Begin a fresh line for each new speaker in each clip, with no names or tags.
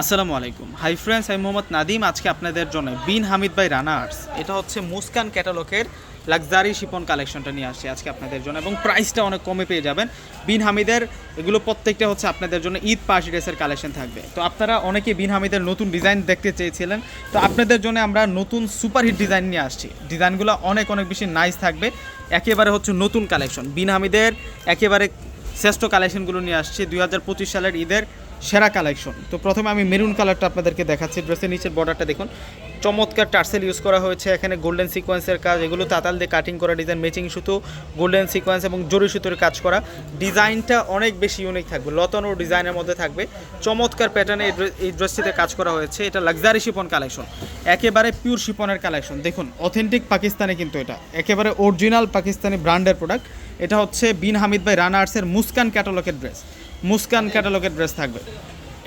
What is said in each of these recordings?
আসসালামু আলাইকুম। Hi friends আমি মোহাম্মদ নাদিম। আজকে আপনাদের জন্য বিন হামিদ বাই রানা আর্টস এটা হচ্ছে মুস্কান ক্যাটালগের লাক্সারি শিপন কালেকশনটা নিয়ে আসছি আজকে আপনাদের জন্য এবং প্রাইসটা অনেক কমে পেয়ে যাবেন। বিন হামিদের, এগুলো প্রত্যেকটা হচ্ছে আপনাদের জন্য ঈদ পার্টি ড্রেসের কালেকশন থাকবে। তো আপনারা অনেকে বিন হামিদের নতুন ডিজাইন দেখতে চেয়েছিলেন। তো আপনাদের জন্য আমরা নতুন সুপারহিট ডিজাইন নিয়ে আসছি। ডিজাইনগুলো অনেক অনেক বেশি নাইস থাকবে। একেবারে হচ্ছে নতুন কালেকশন। বিন হামিদের একেবারে শ্রেষ্ঠ কালেকশনগুলো নিয়ে আসছি। দুই সালের ঈদের সেরা কালেকশন। তো প্রথমে আমি মেরুন কালারটা আপনাদেরকে দেখাচ্ছি। ড্রেসের নিচের বর্ডারটা দেখুন। চমৎকার টার্সেল ইউজ করা হয়েছে। এখানে গোল্ডেন সিকোয়েন্সের কাজ এগুলো তাতাল দিয়ে কাটিং করা ডিজাইন ম্যাচিং সুতো গোল্ডেন সিকোয়েন্স এবং জরি সুতোর কাজ করা। ডিজাইনটা অনেক বেশি ইউনিক থাকবে। লতানো ডিজাইনের মধ্যে থাকবে। চমৎকার প্যাটার্নে এই ড্রে- এই ড্রেসটিতে কাজ করা হয়েছে। এটা লাক্সারি শিপন কালেকশন। একেবারে পিওর শিপনের কালেকশন। দেখুন অথেন্টিক পাকিস্তানে কিন্তু এটা। একেবারে অরিজিনাল পাকিস্তানি ব্র্যান্ডের প্রোডাক্ট এটা হচ্ছে বিন হামিদ ভাই রানা আর্টসের মুস্কান ক্যাটালগের ড্রেস মুস্কান ক্যাটালগের ড্রেস থাকবে।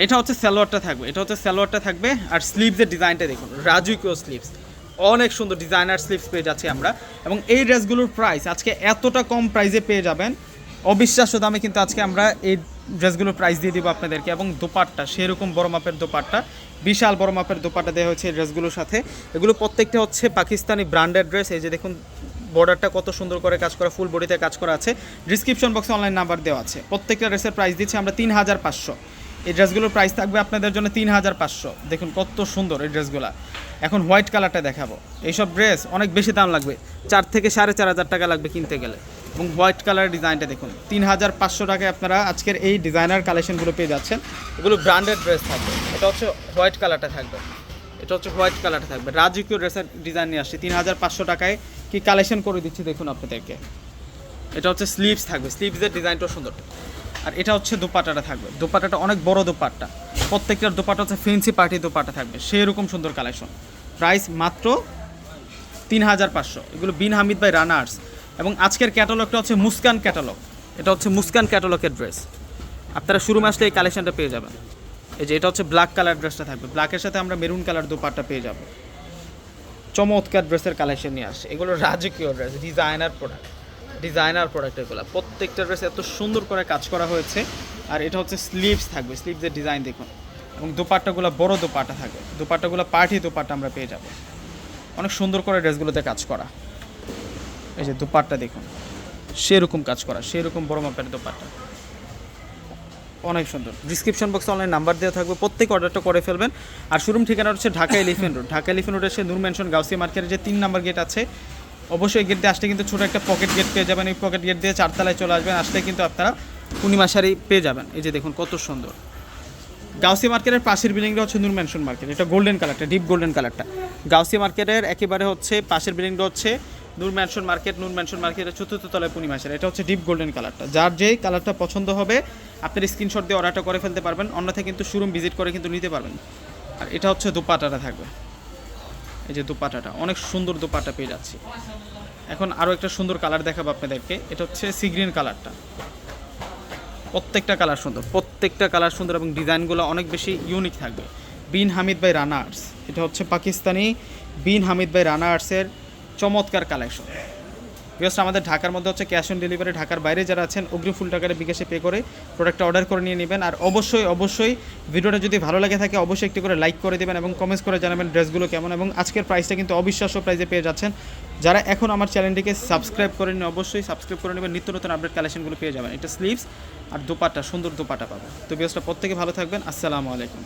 এটা হচ্ছে সালোয়ারটা থাকবে, এটা হচ্ছে সালোয়ারটা থাকবে, আর স্লিভসের ডিজাইনটা দেখুন রাজুকিও স্লিভস অনেক সুন্দর ডিজাইনার স্লিভস পেয়ে যাচ্ছি আমরা। এবং এই ড্রেসগুলোর প্রাইস আজকে এতটা কম প্রাইসে পেয়ে যাবেন, অবিশ্বাস্য দামে কিন্তু আজকে আমরা এই ড্রেসগুলোর প্রাইস দিয়ে দিব আপনাদেরকে। এবং দোপাট্টা, সেরকম বড় মাপের দোপাট্টা, বিশাল বড় মাপের দোপাট্টা দেওয়া হয়েছে এই ড্রেসগুলোর সাথে। এগুলো প্রত্যেকটা হচ্ছে পাকিস্তানি ব্র্যান্ডেড ড্রেস এই যে দেখুন বর্ডারটা কত সুন্দর করে কাজ করা ফুল বডিতে কাজ করা আছে। ডিসক্রিপশন বক্সে অনলাইন নাম্বার দেওয়া আছে। প্রত্যেকটা ড্রেসের প্রাইস দিচ্ছি আমরা তিন হাজার পাঁচশো। এই ড্রেসগুলোর প্রাইস থাকবে আপনাদের জন্য তিন হাজার পাঁচশো। দেখুন কত সুন্দর এই ড্রেসগুলো এখন হোয়াইট কালারটা দেখাবো। এইসব ড্রেস অনেক বেশি দাম লাগবে। চার থেকে সাড়ে চার হাজার টাকা লাগবে কিনতে গেলে। এবং হোয়াইট কালারের ডিজাইনটা দেখুন। তিন হাজার পাঁচশো টাকায় আপনারা আজকের এই ডিজাইনার কালেকশনগুলো পেয়ে যাচ্ছেন। এগুলো ব্র্যান্ডেড ড্রেস থাকবে। এটা হচ্ছে হোয়াইট কালারটা থাকবে। এটা হচ্ছে হোয়াইট কালারটা থাকবে। রাজকীয় ড্রেসের ডিজাইন নিয়ে আসছি। তিন হাজার পাঁচশো টাকায়। কি কালেকশন করে দিচ্ছি দেখুন আপনাদেরকে। এটা হচ্ছে স্লিভস থাকবে। স্লিভসের ডিজাইনটাও সুন্দর। আর এটা হচ্ছে দোপাট্টাটা থাকবে। দোপাট্টাটা অনেক বড় দোপাট্টা। প্রত্যেকটার দোপাট্টা হচ্ছে ফেন্সি পার্টি দোপাট্টা থাকবে। সেই রকম সুন্দর কালেকশন প্রাইস মাত্র তিন হাজার পাঁচশো। এগুলো বিন হামিদ বাই রানার্স এবং আজকের ক্যাটালগটা হচ্ছে মুস্কান ক্যাটালগ এটা হচ্ছে মুস্কান ক্যাটালগের ড্রেস আপনারা শুরু মাসলে এই কালেকশনটা পেয়ে যাবেন। এই যে এটা হচ্ছে ব্ল্যাক কালার ড্রেসটা থাকবে। ব্ল্যাকের সাথে আমরা মেরুন কালার দোপাট্টা পেয়ে যাব। চমৎকার ড্রেসের কালেকশন নিয়ে আসে এগুলো রাজকীয় dress designer product designer product এগুলো। প্রত্যেকটা ড্রেস এত সুন্দর করে কাজ করা হয়েছে। আর এটা হচ্ছে স্লিভস থাকবে। স্লিভসের ডিজাইন দেখুন। এবং দোপাট্টাগুলো বড় দোপাট্টা থাকবে। দোপাট্টাগুলো পার্টি দোপাট্টা আমরা পেয়ে যাব। অনেক সুন্দর করে ড্রেসগুলোতে কাজ করা। এই যে দোপাট্টা দেখুন। সেরকম কাজ করা। সেরকম বড় মাপের দোপাট্টা। অনেক সুন্দর। ডিসক্রিপশন বক্সে অনলাইন নাম্বার দেওয়া থাকবে, প্রত্যেক অর্ডারটা করে ফেলবেন। আর শোরুম ঠিকানা হচ্ছে Dhaka elephant road Dhaka elephant road এসে নূর ম্যানশন গাউসি মার্কেটের যে তিন নাম্বার গেট আছে, অবশ্যই গেট দিয়ে আসলে কিন্তু ছোটো একটা পকেট গেট পেয়ে যাবেন। এই পকেট গেট দিয়ে চারতলায় চলে আসবেন। আসলে কিন্তু আপনারা পূর্ণিমা শাড়ি পেয়ে যাবেন। এই যে দেখুন কত সুন্দর। গাউসি মার্কেটের পাশের বিল্ডিংটা হচ্ছে নূর ম্যানশন মার্কেট এটা গোল্ডেন কালারটা ডিপ গোল্ডেন কালারটা গাউসি মার্কেটের একেবারে হচ্ছে পাশের বিল্ডিংটা হচ্ছে Noor mansion market, Noor mansion মার্কেটের চতুর্থ তলায় পূর্ণিমা শাড়ি এটা হচ্ছে ডিপ গোল্ডেন কালারটা যার যেই কালারটা পছন্দ হবে, আপনার স্ক্রিনশট দিয়ে অর্ডারটা করে ফেলতে পারবেন। অন্যথায় কিন্তু শোরুম ভিজিট করে কিন্তু নিতে পারবেন। আর এটা হচ্ছে দুপাটাটা থাকবে। এই যে দুপাটাটা, অনেক সুন্দর দুপাটা পেয়ে যাচ্ছি। এখন আরও একটা সুন্দর কালার দেখাবো আপনাদেরকে। এটা হচ্ছে সি গ্রিন কালারটা প্রত্যেকটা কালার সুন্দর, প্রত্যেকটা কালার সুন্দর এবং ডিজাইনগুলো অনেক বেশি ইউনিক থাকবে। বিন হামিদ বাই রানার্স এটা হচ্ছে পাকিস্তানি বিন হামিদ বাই রানা আর্টসের চমৎকার কালেকশন। বিকজ আমাদের ঢাকার মধ্যে হচ্ছে ক্যাশ অন ডেলিভারি ঢাকার বাইরে যারা আছেন, অগ্রিম ফুল টাকার বিকাশে পে করে প্রোডাক্টটা অর্ডার করে নিয়ে নেবেন। আর অবশ্যই অবশ্যই ভিডিওটা যদি ভালো লাগে থাকে, অবশ্যই একটি করে লাইক করে দেবেন এবং কমেন্টস করে জানাবেন ড্রেসগুলো কেমন এবং আজকের প্রাইসটা কিন্তু অবিশ্বাস্য প্রাইসে পেয়ে যাচ্ছেন। যারা এখন আমার চ্যানেলটিকে সাবস্ক্রাইব করে নিন অবশ্যই সাবস্ক্রাইব করে নেবেন। নিত্য নতুন আপডেট কালেকশনগুলো পেয়ে যাবেন। এটা স্লিভস আর দোপাট্টা, সুন্দর দোপাট্টা পাবেন। তো বিকজটা প্রত্যেকে ভালো থাকবেন। আসসালামু আলাইকুম।